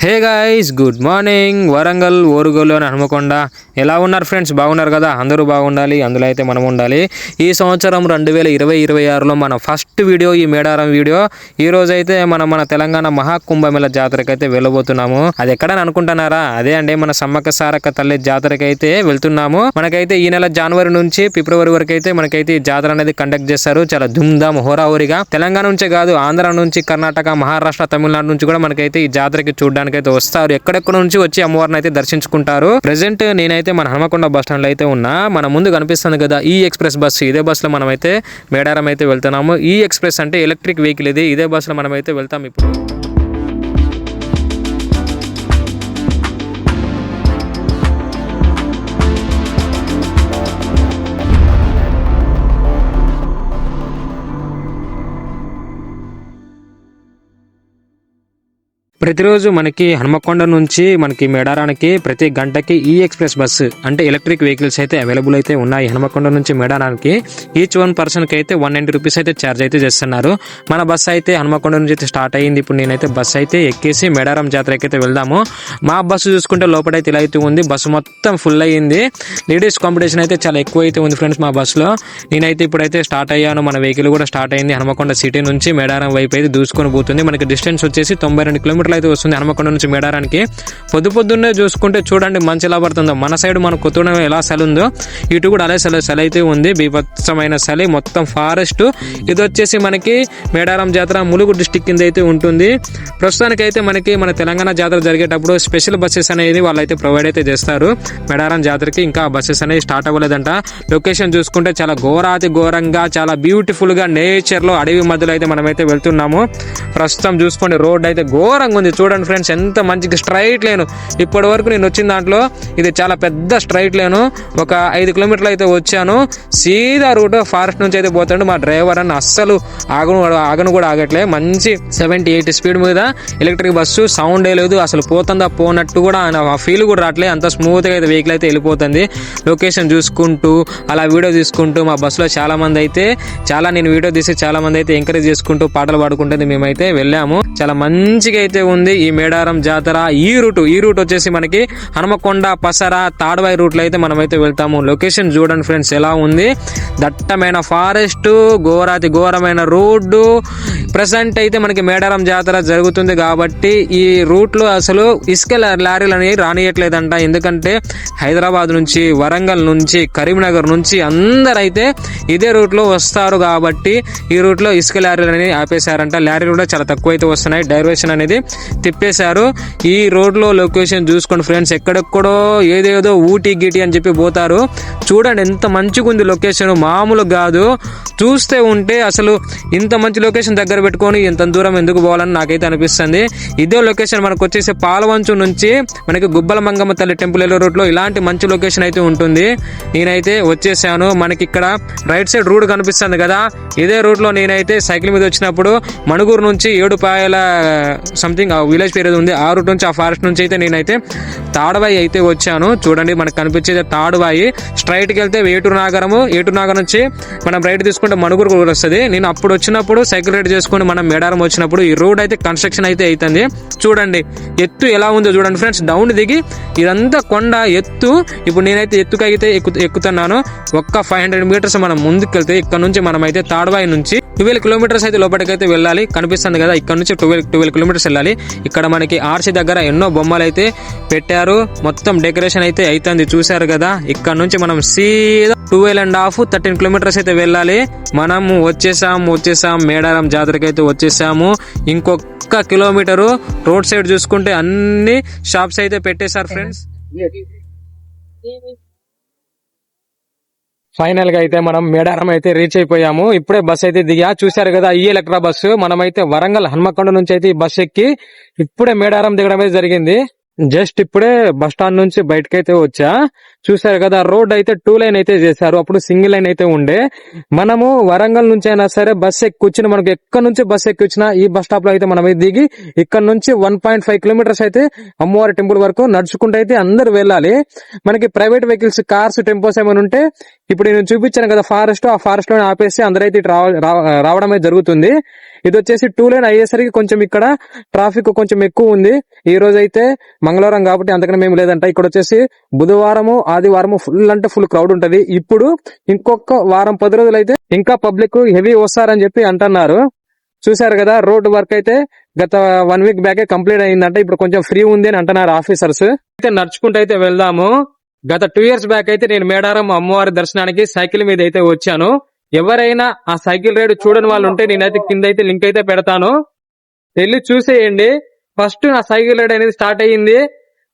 Hey guys good morning. Warangal Orugallu అని హనుమకొండ. ఎలా ఉన్నారు ఫ్రెండ్స్? బాగున్నారు కదా? అందరూ బాగుండాలి అందులో అయితే మనం ఉండాలి. ఈ సంవత్సరం రెండు వేల ఇరవై ఇరవై ఆరులో మన ఫస్ట్ వీడియో ఈ మేడారం వీడియో. ఈ రోజైతే మనం మన తెలంగాణ మహాకుంభమేళ జాతరకి అయితే వెళ్ళబోతున్నాము. అది ఎక్కడని అనుకుంటున్నారా? అదే అండి మన సమ్మక్క సారక్క తల్లి జాతరకి అయితే వెళ్తున్నాము. మనకైతే ఈ నెల జనవరి నుంచి ఫిబ్రవరి వరకు అయితే మనకైతే ఈ జాతర అనేది కండక్ట్ చేస్తారు. చాలా ధూమ్ధామ్ హోరాహోరిగా. తెలంగాణ నుంచే కాదు ఆంధ్ర నుంచి కర్ణాటక మహారాష్ట్ర తమిళనాడు నుంచి కూడా మనకైతే ఈ జాతరకి చూడడానికి దర్శించుకోవడానికైతే వస్తారు. ఎక్కడెక్కడ నుంచి వచ్చి అమ్మవారిని అయితే దర్శించుకుంటారు. ప్రెసెంట్ నేనైతే మన హనుమకొండ బస్ స్టాండ్లో అయితే ఉన్నా. మన ముందు కనిపిస్తుంది కదా ఈ ఎక్స్ప్రెస్ బస్సు ఇదే బస్లో మనం అయితే మేడారం అయితే వెళ్తున్నాము. ఈ ఎక్స్ప్రెస్ అంటే ఎలక్ట్రిక్ వెహికల్ ఇది. ఇదే బస్సులో లో మనం అయితే వెళ్తాం ఇప్పుడు. ప్రతిరోజు మనకి హనుమకొండ నుంచి మనకి మేడారానికి ప్రతి గంటకి ఈ ఎక్స్ప్రెస్ బస్సు అంటే ఎలక్ట్రిక్ వెహికల్స్ అయితే అవైలబుల్ అయితే ఉన్నాయి. హనుమకొండ నుంచి మేడారానికి ఈచ్ వన్ పర్సన్కి అయితే వన్ నైంటీ రూపీస్ అయితే ఛార్జ్ అయితే చేస్తున్నారు. మన బస్సు అయితే హనుమకొండ నుంచి అయితే స్టార్ట్ అయ్యింది. ఇప్పుడు నేనైతే బస్సు అయితే ఎక్కేసి మేడారం జాతరకి అయితే వెళ్దాము. మా బస్సు చూసుకుంటే లోపలైతే ఇలా అయితే ఉంది. బస్సు మొత్తం ఫుల్ అయ్యింది. లేడీస్ కాంపిటీషన్ అయితే చాలా ఎక్కువ అయితే ఉంది ఫ్రెండ్స్ మా బస్సులో. నేనైతే ఇప్పుడైతే స్టార్ట్ అయ్యాను. మన వెహికల్ కూడా స్టార్ట్ అయింది హనుమకొండ సిటీ నుంచి మేడారం వైపు అయితే దూసుకొని పోతుంది. మనకి డిస్టెన్స్ వచ్చేసి తొంభై రెండు కిలోమీటర్లు అయితే వస్తుంది హనుమకొండ నుంచి మేడారానికి. పొద్దు పొద్దున్నే చూసుకుంటే చూడండి మంచి ఎలా పడుతుందో. మన సైడ్ మన కొత్తగూడెం ఎలా సెల ఉందో ఇటు కూడా అలాగే సెల సెల అయితే ఉంది. బీభత్సమైన చలి మొత్తం ఫారెస్ట్. ఇది వచ్చేసి మనకి మేడారం జాతర ములుగు డిస్టిక్ కింద అయితే ఉంటుంది. ప్రస్తుతానికి అయితే మనకి మన తెలంగాణ జాతర జరిగేటప్పుడు స్పెషల్ బస్సెస్ అనేది వాళ్ళు అయితే ప్రొవైడ్ అయితే చేస్తారు. మేడారం జాతరకి ఇంకా బస్సెస్ అనేవి స్టార్ట్ అవ్వలేదంట. లొకేషన్ చూసుకుంటే చాలా ఘోరాతి ఘోరంగా చాలా బ్యూటిఫుల్గా నేచర్లో అడవి మధ్యలో అయితే మనమైతే వెళ్తున్నాము. ప్రస్తుతం చూసుకోండి రోడ్ అయితే ఘోరంగా ఉంది. చూడండి ఫ్రెండ్స్ ఎంత మంచిగా స్ట్రైట్ లేను ఇప్పటి వరకు నేను వచ్చిన దాంట్లో ఇది చాలా పెద్ద స్ట్రైట్ లేను ఒక ఐదు కిలోమీటర్లు అయితే వచ్చాను. సీదా రూట్ ఫారెస్ట్ నుంచి అయితే పోతాడు మా డ్రైవర్ అని అస్సలు ఆగను ఆగను కూడా ఆగట్లే. మంచి సెవెంటీ ఎయిటీ స్పీడ్ మీద ఎలక్ట్రిక్ బస్సు సౌండ్ లేదు. అసలు పోతుందా పోనట్టు కూడా ఆ ఫీల్ కూడా రావట్లే. అంత స్మూత్గా అయితే వెహికల్ అయితే వెళ్ళిపోతుంది. లొకేషన్ చూసుకుంటూ అలా వీడియో తీసుకుంటూ మా బస్సులో చాలా మంది అయితే చాలా నేను వీడియో తీసి చాలా మంది అయితే ఎంకరేజ్ చేసుకుంటూ పాటలు పాడుకుంటుంది. మేమైతే వెళ్ళాము. చాలా మంచిగా అయితే ఉంది ఈ మేడారం జాతర. ఈ రూట్ ఈ రూట్ వచ్చేసి మనకి హనుమకొండ పసర తాడవాయి రూట్లో అయితే మనమైతే వెళ్తాము. లొకేషన్ చూడండి ఫ్రెండ్స్ ఎలా ఉంది? దట్టమైన ఫారెస్ట్ ఘోరాతి ఘోరమైన రోడ్డు ప్రజెంట్ అయితే మనకి మేడారం జాతర జరుగుతుంది కాబట్టి ఈ రూట్లో అసలు ఇసుక లారీలు అనేవి రానియట్లేదంట. ఎందుకంటే హైదరాబాద్ నుంచి వరంగల్ నుంచి కరీంనగర్ నుంచి అందరైతే ఇదే రూట్లో వస్తారు కాబట్టి ఈ రూట్లో ఇసుక లారీలు అనేవి ఆపేశారంట. లారీలు కూడా చాలా తక్కువ అయితే వస్తున్నాయి. డైవర్షన్ అనేది తిప్పేశారు. ఈ రోడ్లో లొకేషన్ చూసుకోండి ఫ్రెండ్స్. ఎక్కడెక్కడో ఏదేదో ఊటీ గిటి అని చెప్పి పోతారు. చూడండి ఎంత మంచిగా ఉంది లొకేషన్. మామూలు కాదు. చూస్తే ఉంటే అసలు ఇంత మంచి లొకేషన్ దగ్గర పెట్టుకొని ఇంత దూరం ఎందుకు పోవాలని నాకైతే అనిపిస్తుంది. ఇదే లొకేషన్ మనకు వచ్చేసి పాలవంచు నుంచి మనకి గుబ్బల మంగమ్మ తల్లి టెంపుల్ వెళ్ళే రోడ్లో ఇలాంటి మంచి లొకేషన్ అయితే ఉంటుంది. నేనైతే వచ్చేసాను. మనకి ఇక్కడ రైట్ సైడ్ రోడ్ కనిపిస్తుంది కదా. ఇదే రూట్లో నేనైతే సైకిల్ మీద వచ్చినప్పుడు మణుగూరు నుంచి ఏడుపాయల సంథింగ్ ఆ విలేజ్ పేరు ఉంది. ఆ రూట్ నుంచి ఆ ఫారెస్ట్ నుంచి అయితే నేనైతే తాడవాయి అయితే వచ్చాను. చూడండి మనకు కనిపించేది తాడవాయి. స్ట్రైట్కి వెళ్తే ఏటూరు నాగరము ఏటూరు నాగరం నుంచి మనం రైట్ తీసుకుంటే మణుగురు కూడా వస్తుంది. నేను అప్పుడు వచ్చినప్పుడు సైకిల్ రైడ్ చేసుకుని మనం మేడారం వచ్చినప్పుడు ఈ రోడ్ అయితే కన్స్ట్రక్షన్ అయితే అవుతుంది చూడండి ఎత్తు ఎలా ఉందో చూడండి ఫ్రెండ్స్ డౌన్ దిగి ఇదంతా కొండ ఎత్తు. ఇప్పుడు నేనైతే ఎత్తుకైతే ఎక్కు ఎక్కుతున్నాను. ఒక్క ఫైవ్ హండ్రెడ్ మీటర్స్ మనం ముందుకు వెళ్తే ఇక్కడ నుంచి మనం అయితే తాడవాయి నుంచి ట్వెల్వ్ కిలోమీటర్స్ అయితే లోపలికైతే వెళ్ళాలి. కనిపిస్తుంది కదా ఇక్కడ నుంచి ట్వెల్వ్ ట్వెల్వ్ కిలోమీటర్స్ వెళ్ళాలి. ఇక్కడ మనకి ఆర్సీ దగ్గర ఎన్నో బొమ్మలు అయితే పెట్టారు. మొత్తం డెకరేషన్ అయితే అవుతుంది చూశారు కదా. ఇక్కడ నుంచి మనం సీదా twelve and half thirteen kilometres అయితే వెళ్ళాలి. మనము వచ్చేసాం వచ్చేసాం. మేడారం జాతరకి అయితే వచ్చేసాము. ఇంకొక కిలోమీటరు రోడ్ సైడ్ చూసుకుంటే అన్ని షాప్స్ అయితే పెట్టేశారు ఫ్రెండ్స్. ఫైనల్గా అయితే మనం మేడారం అయితే రీచ్ అయిపోయాము. ఇప్పుడే బస్ అయితే దిగా. చూశారు కదా ఈ ఎలక్ట్రా బస్సు మనమైతే వరంగల్ హన్మకొండ నుంచి అయితే ఈ బస్ ఎక్కి ఇప్పుడే మేడారం దిగడం అయితే జరిగింది. జస్ట్ ఇప్పుడే బస్ స్టాండ్ నుంచి బయటకైతే వచ్చా. చూశారు కదా రోడ్ అయితే టూ లైన్ అయితే చేశారు అప్పుడు సింగిల్ లైన్ అయితే ఉండే. మనము వరంగల్ నుంచి అయినా సరే బస్ ఎక్కొచ్చిన మనకు ఎక్కడి నుంచి బస్ ఎక్కొచ్చినా ఈ బస్ స్టాప్లో అయితే మనం దిగి ఇక్కడ నుంచి వన్ పాయింట్ ఫైవ్ కిలోమీటర్స్ అయితే అమ్మవారి టెంపుల్ వరకు నడుచుకుంటూ అయితే అందరు వెళ్ళాలి. మనకి ప్రైవేట్ వెహికల్స్ కార్స్ టెంపోస్ ఏమైనా ఉంటే ఇప్పుడు నేను చూపించాను కదా ఫారెస్ట్ ఆ ఫారెస్ట్లోనే ఆపేసి అందరైతే రావడం అయితే జరుగుతుంది. ఇది వచ్చేసి టూ లైన్ అయ్యేసరికి కొంచెం ఇక్కడ ట్రాఫిక్ కొంచెం ఎక్కువ ఉంది. ఈ రోజు అయితే మంగళవారం కాబట్టి అంతకనే మేము లేదంట. ఇక్కడ వచ్చేసి బుధవారము ఆదివారం ఫుల్ అంటే ఫుల్ క్రౌడ్ ఉంటది. ఇప్పుడు ఇంకొక వారం పది రోజులు అయితే ఇంకా పబ్లిక్ హెవీ వస్తారని చెప్పి అంటున్నారు. చూశారు కదా రోడ్ వర్క్ అయితే గత వన్ వీక్ బ్యాకే కంప్లీట్ అయిందంట. ఇప్పుడు కొంచెం ఫ్రీ ఉంది అని అంటున్నారు ఆఫీసర్స్ అయితే నడుచుకుంటూ అయితే వెళ్దాము. గత టూ ఇయర్స్ బ్యాక్ అయితే నేను మేడారం అమ్మవారి దర్శనానికి సైకిల్ మీద అయితే వచ్చాను. ఎవరైనా ఆ సైకిల్ రైడ్ చూడని వాళ్ళు ఉంటే నేనైతే కింద అయితే లింక్ అయితే పెడతాను. వెళ్ళి చూసేయండి. ఫస్ట్ నా సైకిల్ రైడ్ అనేది స్టార్ట్ అయ్యింది.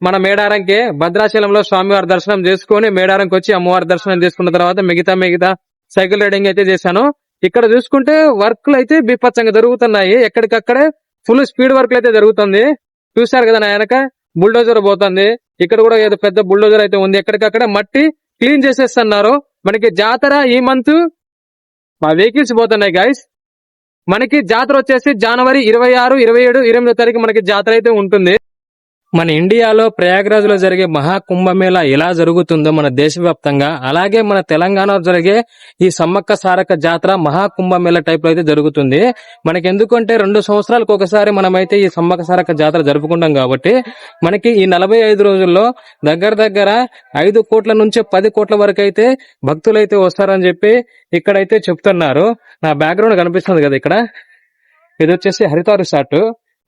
మన మేడారంకి భద్రాచలంలో స్వామివారి దర్శనం చేసుకొని మేడారంకి వచ్చి అమ్మవారి దర్శనం చేసుకున్న తర్వాత మిగతా మిగతా సైకిల్ రైడింగ్ అయితే చేశాను. ఇక్కడ చూసుకుంటే వర్క్లు అయితే బీపచ్చంగా జరుగుతున్నాయి. ఎక్కడికక్కడే ఫుల్ స్పీడ్ వర్క్లు అయితే జరుగుతుంది. చూశారు కదా నా వెనక? బుల్డోజర్ పోతుంది. ఇక్కడ కూడా ఏదో పెద్ద బుల్డోజర్ అయితే ఉంది. ఎక్కడికక్కడ మట్టి క్లీన్ చేసేస్తున్నారు. మనకి జాతర ఈ మంత్ మా వెహికల్స్ పోతున్నాయి గైస్ మనకి జాతర వచ్చేసి జనవరి ఇరవై ఆరు ఇరవై ఏడు ఇరవై తారీఖు మనకి జాతర అయితే ఉంటుంది. మన ఇండియాలో ప్రయాగ్రాజ్లో జరిగే మహాకుంభమేళ ఎలా జరుగుతుందో మన దేశవ్యాప్తంగా అలాగే మన తెలంగాణలో జరిగే ఈ సమ్మక్క సారక జాతర మహాకుంభమేళ టైప్లో అయితే జరుగుతుంది. మనకి ఎందుకంటే రెండు సంవత్సరాలకు ఒకసారి మనమైతే ఈ సమ్మక్క సారక జాతర జరుపుకుంటాం కాబట్టి మనకి ఈ నలభై ఐదు రోజుల్లో దగ్గర దగ్గర ఐదు కోట్ల నుంచి పది కోట్ల వరకు అయితే భక్తులు అయితే వస్తారని చెప్పి ఇక్కడైతే చెప్తున్నారు. నా బ్యాక్గ్రౌండ్ కనిపిస్తుంది కదా ఇక్కడ. ఇది వచ్చేసి హరితారు రిసార్ట్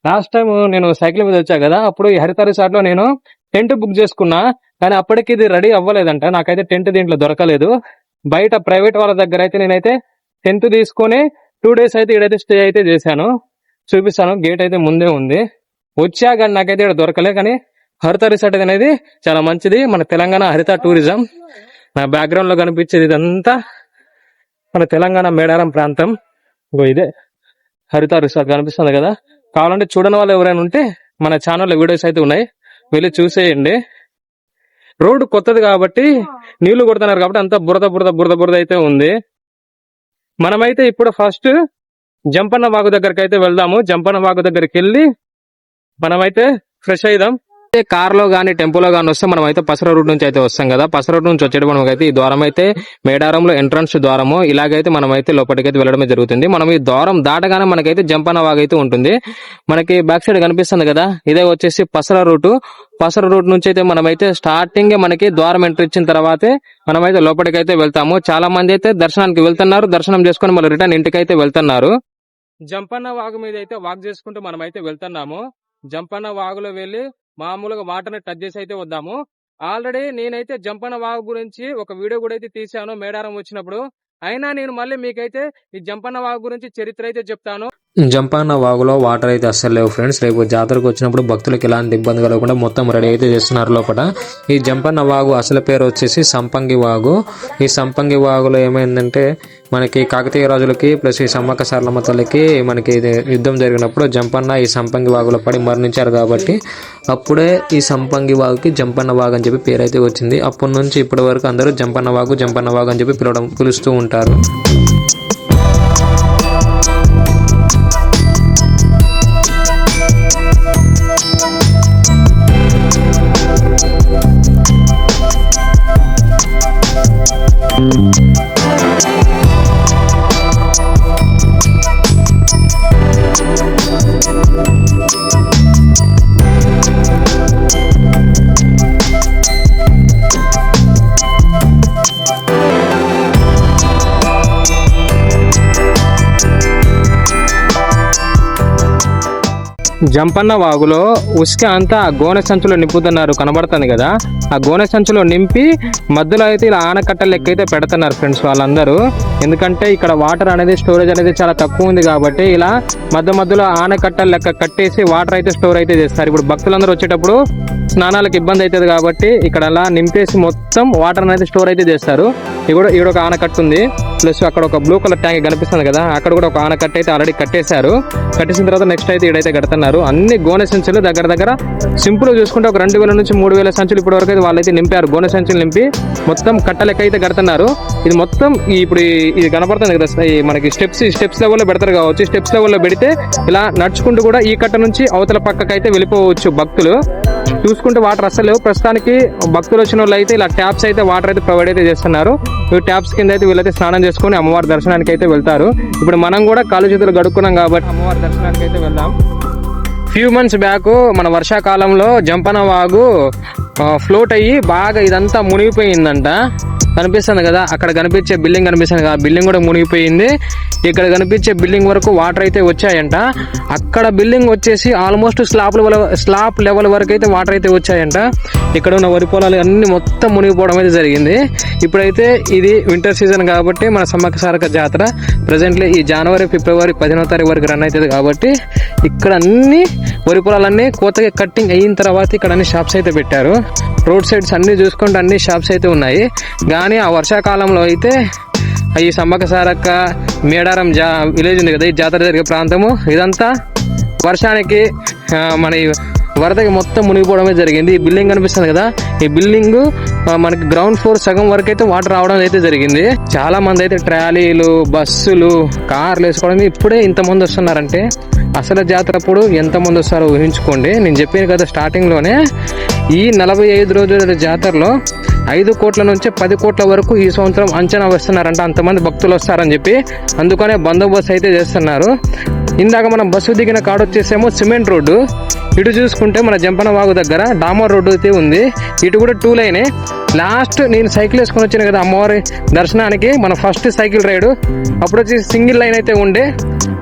లాస్ట్ టైం నేను సైకిల్ మీద వచ్చా కదా అప్పుడు ఈ హరిత రిసార్ట్లో నేను టెంట్ బుక్ చేసుకున్నా కానీ అప్పటికి ఇది రెడీ అవ్వలేదంట. నాకైతే టెంట్ దీంట్లో దొరకలేదు. బయట ప్రైవేట్ వాళ్ళ దగ్గర అయితే నేనైతే టెంట్ తీసుకొని టూ డేస్ అయితే ఈడైతే స్టే అయితే చేశాను. చూపిస్తాను. గేట్ అయితే ముందే ఉంది. వచ్చా కానీ నాకైతే ఇక్కడ దొరకలే కానీ హరిత రిసార్ట్ అనేది చాలా మంచిది. మన తెలంగాణ హరిత టూరిజం నా బ్యాక్గ్రౌండ్లో కనిపించేది ఇదంతా మన తెలంగాణ మేడారం ప్రాంతం. ఇదే హరిత రిసార్ట్ కనిపిస్తుంది కదా. కావాలంటే చూడని వాళ్ళు ఎవరైనా ఉంటే మన ఛానల్లో వీడియోస్ అయితే ఉన్నాయి. వెళ్ళి చూసేయండి. రోడ్డు కొత్తది కాబట్టి నీళ్ళు కొడుతున్నారు కాబట్టి అంతా బురద బురద బురద బురద అయితే ఉంది. మనమైతే ఇప్పుడు ఫస్ట్ జంపన్న వాగు దగ్గరికి అయితే వెళ్దాము. జంపన్న వాగు దగ్గరికి వెళ్ళి మనమైతే ఫ్రెష్ అయిదాం. కార్లో గానీ టెంపోలో కానీ వస్తే మనం అయితే పసర రూట్ నుంచి అయితే వస్తాం కదా. పసర రూట్ నుంచి వచ్చేటప్పుడు మనకైతే ఈ ద్వారం అయితే మేడారంలో ఎంట్రన్స్ ద్వారము. ఇలాగైతే మనం అయితే లోపలికైతే వెళ్ళడమే జరుగుతుంది. మనం ఈ ద్వారం దాటగానే మనకైతే జంపన్న వాగు అయితే ఉంటుంది. మనకి బ్యాక్ సైడ్ కనిపిస్తుంది కదా. ఇదే వచ్చేసి పసర రూట్. పసర రూట్ నుంచి అయితే మనమైతే స్టార్టింగ్ మనకి ద్వారం ఎంట్రీ ఇచ్చిన తర్వాతే మనమైతే లోపలికి అయితే వెళ్తాము. చాలా మంది అయితే దర్శనానికి వెళ్తున్నారు. దర్శనం చేసుకొని మళ్ళీ రిటర్న్ ఇంటికి అయితే వెళ్తున్నారు. జంపన్న వాగు మీద అయితే వాక్ చేసుకుంటూ మనం అయితే వెళ్తున్నాము. జంపన్న వాగులో వెళ్ళి మామూలుగా వాటర్ టచ్ చేసి అయితే వద్దాము. ఆల్రెడీ నేనైతే జంపన వాగు గురించి ఒక వీడియో కూడా అయితే తీశాను మేడారం వచ్చినప్పుడు. అయినా నేను మళ్ళీ మీకైతే ఈ జంపన్న వాగు గురించి చరిత్ర అయితే చెప్తాను. జంపాన్న వాగులో వాటర్ అయితే అస్సలు లేవు ఫ్రెండ్స్. రేపు జాతరకు వచ్చినప్పుడు భక్తులకు ఎలాంటి ఇబ్బంది కలగకుండా మొత్తం రెడీ అయితే చేస్తున్నారు లోపల. ఈ జంపన్న వాగు అసలు పేరు వచ్చేసి సంపంగి వాగు. ఈ సంపంగి వాగులో ఏమైందంటే మనకి కాకతీయ రాజులకి ప్లస్ ఈ సమ్మక్క సారలమ్మ తల్లికి మనకి ఇది యుద్ధం జరిగినప్పుడు జంపన్న ఈ సంపంగి వాగులో పడి మరణించారు కాబట్టి అప్పుడే ఈ సంపంగి వాగుకి జంపన్న వాగు అని చెప్పి పేరు అయితే వచ్చింది. అప్పటి నుంచి ఇప్పటి వరకు అందరూ జంపన్న వాగు జంపన్న వాగు అని చెప్పి పిలవడం పిలుస్తూ ఉంటారు. Thank you. జంపన్న వాగులో ఉసుక అంతా ఆ గోనె సంచులో నింపుతున్నారు కనబడుతుంది కదా. ఆ గోనె సంచులో నింపి మధ్యలో అయితే ఇలా ఆనకట్ట లెక్క అయితే పెడుతున్నారు ఫ్రెండ్స్ వాళ్ళందరూ. ఎందుకంటే ఇక్కడ వాటర్ అనేది స్టోరేజ్ అనేది చాలా తక్కువ ఉంది కాబట్టి ఇలా మధ్య మధ్యలో ఆనకట్ట లెక్క కట్టేసి వాటర్ అయితే స్టోర్ అయితే చేస్తారు. ఇప్పుడు భక్తులందరూ వచ్చేటప్పుడు స్నానాలకు ఇబ్బంది అవుతుంది కాబట్టి ఇక్కడ అలా నింపేసి మొత్తం వాటర్ అనేది స్టోర్ అయితే చేస్తారు. ఇక్కడ ఇక్కడ ఒక ఆనకట్ట ఉంది. ప్లస్ అక్కడ ఒక బ్లూ కలర్ ట్యాంక్ కనిపిస్తుంది కదా అక్కడ కూడా ఒక ఆనకట్ట అయితే ఆల్రెడీ కట్టేశారు. కట్టేసిన తర్వాత నెక్స్ట్ అయితే ఇడైతే కడుతున్నారు. అన్ని గోనె సంచులు దగ్గర దగ్గర సింపుల్ చూసుకుంటే ఒక రెండు వేల నుంచి మూడు వేల సంచులు ఇప్పటి వరకు అయితే వాళ్ళైతే నింపారు. గోనె సంచులు నింపి మొత్తం కట్టలెక్క అయితే కడుతున్నారు. ఇది మొత్తం ఇప్పుడు ఇది కనపడుతుంది కదా మనకి స్టెప్స్ స్టెప్స్ లెవెల్లో పెడతారు కావచ్చు. స్టెప్స్ లెవెల్లో పెడితే ఇలా నడుచుకుంటూ కూడా ఈ కట్ట నుంచి అవతల పక్కకైతే వెళ్ళిపోవచ్చు భక్తులు. చూసుకుంటే వాటర్ అస్సలు లేవు. ప్రస్తుతానికి భక్తులు వచ్చిన వాళ్ళు అయితే ఇలా ట్యాప్స్ అయితే వాటర్ అయితే ప్రొవైడ్ అయితే చేస్తున్నారు. ఈ ట్యాప్స్ కింద అయితే వీళ్ళైతే స్నానం చేసుకుని అమ్మవారి దర్శనానికి అయితే వెళ్తారు. ఇప్పుడు మనం కూడా కాలు చేతులు గడుక్కున్నాం కాబట్టి అమ్మవారి దర్శనానికి అయితే వెళ్దాం. ఫ్యూ మంత్స్ బ్యాక్ మన వర్షాకాలంలో జంపన వాగు ఫ్లోట్ అయ్యి బాగా ఇదంతా మునిగిపోయిందంట. కనిపిస్తుంది కదా అక్కడ కనిపించే బిల్డింగ్ కనిపిస్తుంది కదా బిల్డింగ్ కూడా మునిగిపోయింది. ఇక్కడ కనిపించే బిల్డింగ్ వరకు వాటర్ అయితే వచ్చాయంట. అక్కడ బిల్డింగ్ వచ్చేసి almost slab level slab level వరకు అయితే వాటర్ అయితే వచ్చాయంట. ఇక్కడ ఉన్న వరి పొలాలు అన్ని మొత్తం మునిగిపోవడం అయితే జరిగింది. ఇప్పుడైతే ఇది వింటర్ సీజన్ కాబట్టి మన సమ్మక్క సారక జాతర. ప్రజెంట్లీ ఈ జనవరి ఫిబ్రవరి పదిహేనో తారీఖు వరకు రన్ అవుతుంది కాబట్టి ఇక్కడ అన్ని వరి పొలాలన్నీ కొత్తగా కట్టింగ్ అయిన తర్వాత ఇక్కడ అన్ని షాప్స్ అయితే పెట్టారు. రోడ్ సైడ్స్ అన్ని చూసుకుంటే అన్ని షాప్స్ అయితే ఉన్నాయి. కానీ ఆ వర్షాకాలంలో అయితే ఈ సమ్మక్క సారక్క మేడారం జా విలేజ్ ఉంది కదా ఈ జాతర జరిగే ప్రాంతము. ఇదంతా వర్షానికి మన ఈ వరదకి మొత్తం మునిగిపోవడమే జరిగింది. ఈ బిల్డింగ్ కనిపిస్తుంది కదా ఈ బిల్డింగ్ మనకి గ్రౌండ్ ఫ్లోర్ సగం వరకు అయితే వాటర్ రావడం అయితే జరిగింది. చాలా మంది అయితే ట్రాలీలు బస్సులు కార్లు వేసుకోవడం ఇప్పుడే ఇంతమంది వస్తున్నారంటే అసలు జాతర అప్పుడు ఎంతమంది వస్తారో ఊహించుకోండి. నేను చెప్పాను కదా స్టార్టింగ్లోనే ఈ నలభై ఐదు రోజుల జాతరలో ఐదు కోట్ల నుంచి పది కోట్ల వరకు ఈ సంవత్సరం అంచనా వేస్తున్నారంట అంతమంది భక్తులు వస్తారని చెప్పి అందుకనే బందోబస్తు అయితే చేస్తున్నారు. ఇందాక మనం బస్సు దిగిన కాడ వచ్చేసేమో సిమెంట్ రోడ్డు. ఇటు చూసుకుంటే మన జంపన వాగు దగ్గర డామర్ రోడ్డు అయితే ఉంది. ఇటు కూడా టూ లైనే. లాస్ట్ నేను సైకిల్ వేసుకొని వచ్చాను కదా అమ్మవారి దర్శనానికి మన ఫస్ట్ సైకిల్ రైడు. అప్పుడు వచ్చి సింగిల్ లైన్ అయితే ఉండే.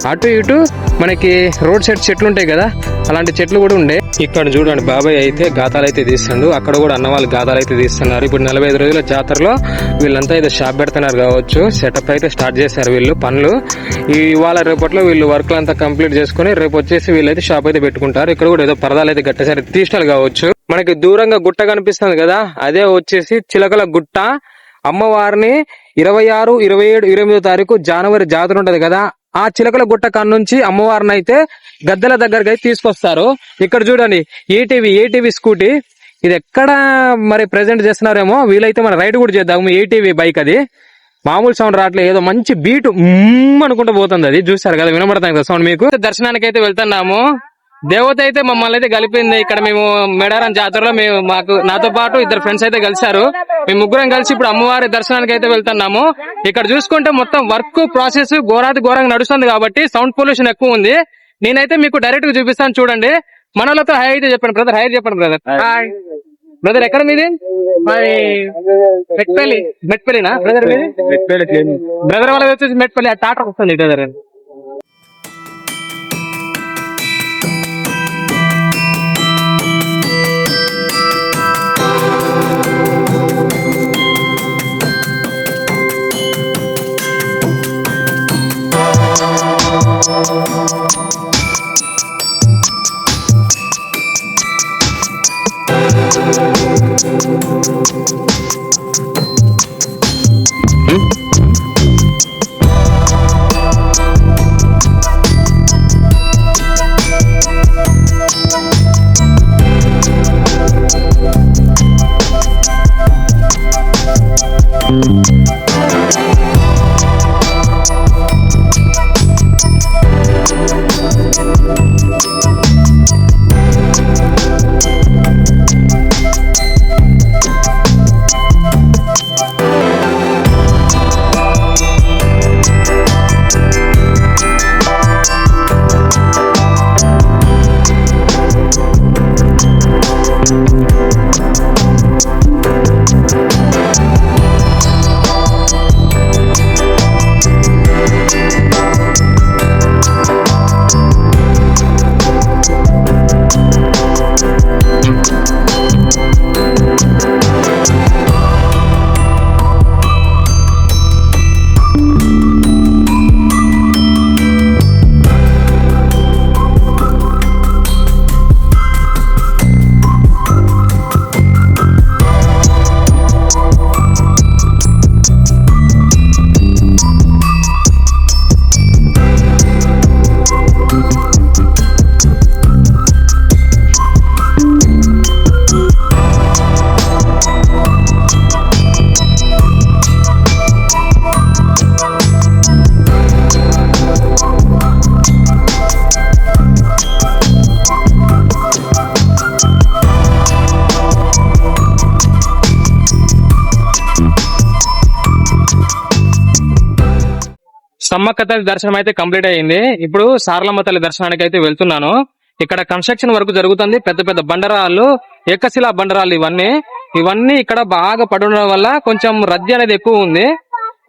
అటు ఇటు మనకి రోడ్ సైడ్ చెట్లు ఉంటాయి కదా అలాంటి చెట్లు కూడా ఉండే. ఇక్కడ చూడండి బాబాయ్ అయితే గాతాలు అయితే తీస్తుండు. అక్కడ కూడా అన్న వాళ్ళు గాతాలు అయితే తీస్తున్నారు. ఇప్పుడు నలభై ఐదు రోజుల జాతరలో వీళ్ళంతా అయితే షాప్ పెడుతున్నారు కావచ్చు. సెటప్ అయితే స్టార్ట్ చేశారు వీళ్ళు పనులు. ఇవాళ రేపట్లో వీళ్ళు వర్క్లు అంతా కంప్లీట్ చేసుకుని రేపు వచ్చేసి వీళ్ళైతే షాప్ అయితే పెట్టుకుంటారు. ఇక్కడ కూడా ఏదో పరదాలు అయితే గట్టేసారి తీస్టాలు కావచ్చు. మనకి దూరంగా గుట్ట కనిపిస్తుంది కదా అదే వచ్చేసి చిలకల గుట్ట. అమ్మవారిని ఇరవై ఆరు ఇరవై ఏడు ఇరవై తారీఖు జనవరి జాతర ఉంటది కదా ఆ చిలకల గుట్ట కాడ నుంచి అమ్మవారిని అయితే గద్దెల దగ్గరకి అయితే తీసుకొస్తారు. ఇక్కడ చూడండి ఏటీవీ ఏటీవీ స్కూటీ. ఇది ఎక్కడ మరి ప్రజెంట్ చేస్తున్నారేమో వీలైతే మన రైడ్ కూడా చేద్దాము ఏటీవీ బైక్ అది. మామూలు సౌండ్ రావట్లేదు ఏదో మంచి బీట్ అనుకుంటూ పోతుంది అది. చూసారు కదా వినబడతాం కదా సౌండ్ మీకు? దర్శనానికి అయితే వెళ్తున్నాము. దేవత అయితే మమ్మల్ని అయితే కలిపింది. ఇక్కడ మేము మేడారం జాతరలో మేము మాకు నాతో పాటు ఇద్దరు ఫ్రెండ్స్ అయితే కలిశారు. మేము ముగ్గురం కలిసి ఇప్పుడు అమ్మవారి దర్శనానికి అయితే వెళ్తున్నాము. ఇక్కడ చూసుకుంటే మొత్తం వర్క్ ప్రాసెస్ ఘోరాతి ఘోరంగా నడుస్తుంది కాబట్టి సౌండ్ పొల్యూషన్ ఎక్కువ ఉంది. నేనైతే మీకు డైరెక్ట్గా చూపిస్తాను చూడండి. మనలతో హై అయితే చెప్పండి బ్రదర్ హై చెప్పండి బ్రదర్ హాయ్ బ్రదర్ ఎక్కడ మీది? మెట్పల్లి. మెట్పల్లినా? బ్రదర్ మీది? బ్రదర్ వాళ్ళది వచ్చేసి మెట్పల్లి ఆ టాటా వస్తుంది బ్రదర్ 응? సమ్మక్క తల్లి దర్శనం అయితే కంప్లీట్ అయ్యింది. ఇప్పుడు సారలమ్మ తల్లి దర్శనానికి అయితే వెళ్తున్నాను. ఇక్కడ కన్స్ట్రక్షన్ వర్క్ జరుగుతుంది. పెద్ద పెద్ద బండరాళ్ళు ఏకశిలా బండరాళ్ళు ఇవన్నీ. ఇవన్నీ ఇక్కడ బాగా పడడం వల్ల కొంచెం రద్దీ అనేది ఎక్కువ ఉంది.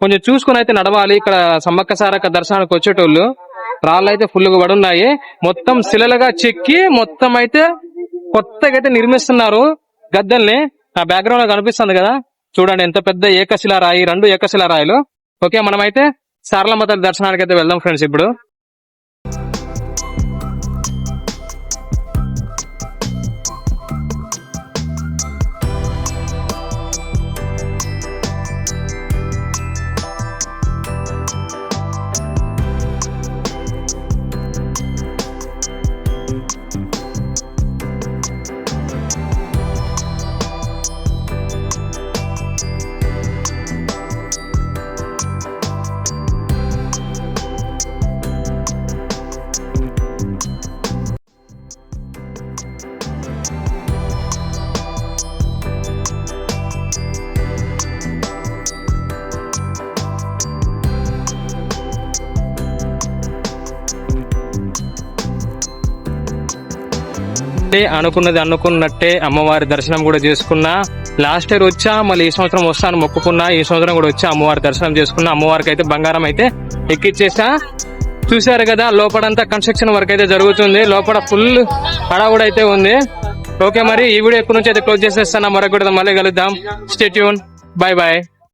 కొంచెం చూసుకుని అయితే నడవాలి ఇక్కడ సమ్మక్క సారక్క దర్శనానికి వచ్చేటోళ్ళు. రాళ్ళు అయితే ఫుల్గా పడున్నాయి. మొత్తం శిలలుగా చెక్కి మొత్తం అయితే కొత్తగా అయితే నిర్మిస్తున్నారు గద్దెల్ని. ఆ బ్యాక్గ్రౌండ్లో కనిపిస్తుంది కదా. చూడండి ఎంత పెద్ద ఏకశిలా రాయి రెండు ఏకశిలా రాయిలు. ఓకే మనమైతే సారలమ్మ తల్లి దర్శనానికి అయితే వెళ్దాం ఫ్రెండ్స్ ఇప్పుడు. అంటే అనుకున్నది అనుకున్నట్టే అమ్మవారి దర్శనం కూడా చేసుకున్నా. లాస్ట్ ఇయర్ వచ్చా మళ్ళీ ఈ సంవత్సరం వస్తాను మొక్కుకున్నా. ఈ సంవత్సరం కూడా వచ్చా అమ్మవారి దర్శనం చేసుకున్నా. అమ్మవారికి అయితే బంగారం అయితే ఎక్కిచ్చేసా. చూశారు కదా లోపలంతా కన్స్ట్రక్షన్ వర్క్ అయితే జరుగుతుంది. లోపల ఫుల్ హడావుడు అయితే ఉంది. ఓకే మరి ఈ వీడియో ఎక్కడి నుంచి అయితే క్లోజ్ చేసేస్తాను మరొక మళ్ళీ కలుద్దాం. Stay tune bye bye